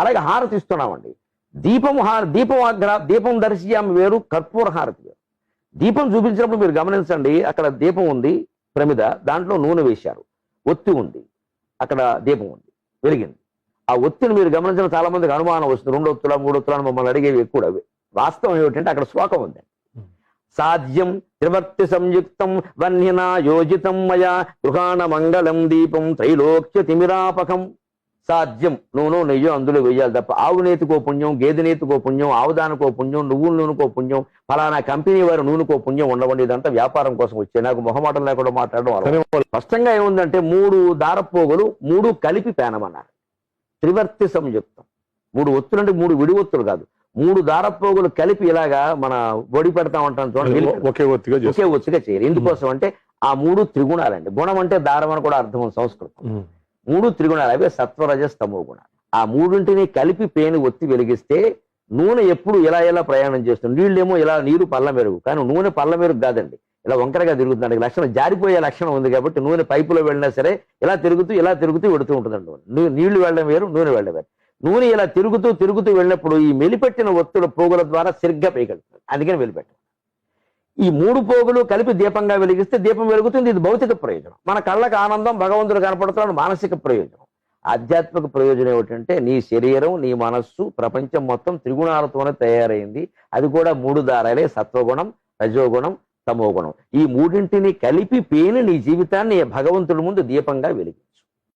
అలాగే హారతి ఇస్తున్నామండి. దీపం హార దీపం అగ్ర దీపం ఆమె వేరు కర్పూర హారతి వేరు. దీపం చూపించినప్పుడు మీరు గమనించండి అక్కడ దీపం ఉంది ప్రమిద దాంట్లో నూనె వేశారు. ఒత్తి ఉంది అక్కడ దీపం ఉంది వెలిగింది. ఆ ఒత్తిని మీరు గమనించిన చాలా మందికి అనుమానం వస్తుంది. రెండు ఒత్తుల మూడు ఒత్తుల మమ్మల్ని అడిగేవి ఎక్కువ అవి. వాస్తవం ఏమిటంటే అక్కడ శ్లోకం ఉంది. సాధ్యం త్రివర్తి సంయుక్తం వన్యనా యోజితం మయా గృహాణ మంగళం దీపం త్రైలోక్య తిమిరాపకం. సాధ్యం. నూనె నెయ్యి అందులో వేయాలి తప్ప ఆవు నేతికో పుణ్యం గేదె నేతికో పుణ్యం ఆవుదానికో పుణ్యం నువ్వుల నూనెకో పుణ్యం ఫలానా కంపెనీ వారి నూనెకో పుణ్యం ఉండవండి ఇదంతా వ్యాపారం కోసం వచ్చే నాకు మొహమాటం లేకుండా మాట్లాడడం స్పష్టంగా ఏముందంటే మూడు దారపోగులు మూడు కలిపి పేనమన్నారు. త్రివర్తి సంయుక్తం. మూడు ఒత్తులు అంటే మూడు విడి ఒత్తులు కాదు. మూడు దారపోగులు కలిపి ఇలాగా మన బొడి పెడతా ఉంటాం చూడండి. ఒకే ఒత్తిగా ఒకే ఒత్తుగా చేయరు ఎందుకోసం అంటే ఆ మూడు త్రిగుణాలండి. గుణం అంటే దారం అని కూడా అర్థం సంస్కృతం. మూడు త్రిగుణాలు అవే సత్వరజ స్తమో గుణాలు ఆ మూడింటిని కలిపి పేను ఒత్తి వెలిగిస్తే నూనె ఎప్పుడు ఇలా ఇలా ప్రయాణం చేస్తుంది? నీళ్ళేమో ఇలా నీరు పళ్ళ మెరుగు. కానీ నూనె పళ్ళ మెరుగు కాదండి. ఇలా వంకరగా తిరుగుతుంది లక్షణం జారిపోయే లక్షణం ఉంది కాబట్టి నూనె పైపులో వెళ్ళినా సరే ఇలా తిరుగుతూ ఇలా తిరుగుతూ వెడుతూ ఉంటుందండి. నీళ్ళు వెళ్ళడం వేరు నూనె వెళ్ళడం వేరు. నూనె ఇలా తిరుగుతూ తిరుగుతూ వెళ్ళినప్పుడు ఈ మెలిపెట్టిన ఒత్తుల పోగుల ద్వారా సరిగ్గా పైకెళ్తుంది అందుకని వెలిపెట్టారు ఈ మూడు పోగులు కలిపి దీపంగా వెలిగిస్తే దీపం వెలుగుతుంది. ఇది భౌతిక ప్రయోజనం. మన కళ్ళకు ఆనందం భగవంతుడు కనపడుతున్నాడు మానసిక ప్రయోజనం. ఆధ్యాత్మిక ప్రయోజనం ఏమిటంటే నీ శరీరం నీ మనస్సు ప్రపంచం మొత్తం త్రిగుణాలతోనే తయారైంది. అది కూడా మూడు దారాలే సత్వగుణం రజోగుణం తమోగుణం. ఈ మూడింటిని కలిపి పేని నీ జీవితాన్ని భగవంతుడి ముందు దీపంగా వెలిగి